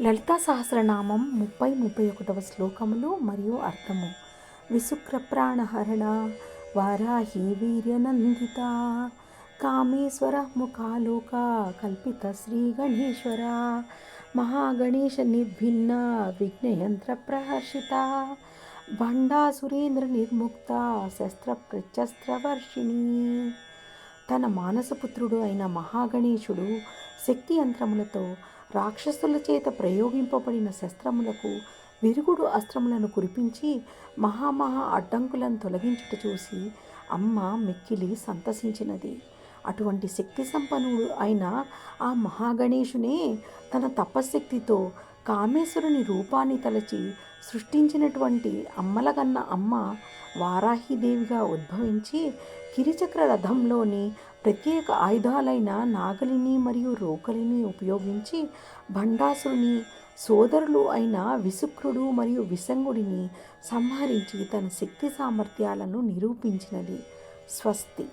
లలితా సహస్రనామం ముప్పై ముప్పై ఒకటవ శ్లోకములు మరియు అర్థము. విశుక్ర ప్రాణహరణ వారాహి వీర్యనందిత కామేశ్వర ముఖాలోక కల్పిత శ్రీ గణేశ్వర మహాగణేశ నిర్భిన్న విఘ్నయంత్ర ప్రహర్షిత భండాసురేంద్ర నిర్ముక్త శస్త్ర ప్రత్యస్త్రవర్షిణి తన మానసపుత్రుడు అయిన మహాగణేశుడు శక్తి యంత్రములతో రాక్షసుల చేత ప్రయోగింపబడిన శస్త్రములకు విరుగుడు అస్త్రములను కురిపించి మహామహా అడ్డంకులను తొలగించుట చూసి అమ్మ మిక్కిలి సంతసించినది. అటువంటి శక్తి సంపన్నుడు అయిన ఆ మహాగణేషునే తన తపశ్శక్తితో కామేశ్వరుని రూపాన్ని తలచి సృష్టించినటువంటి అమ్మలగన్న అమ్మ వారాహిదేవిగా ఉద్భవించి కిరిచక్ర రథంలోని ప్రత్యేక ఆయుధాలైన నాగలిని మరియు రోకలిని ఉపయోగించి భండాసుని సోదరులు అయిన విసుక్రుడు మరియు విసంగుడిని సంహరించి తన శక్తి సామర్థ్యాలను నిరూపించినది. స్వస్తి.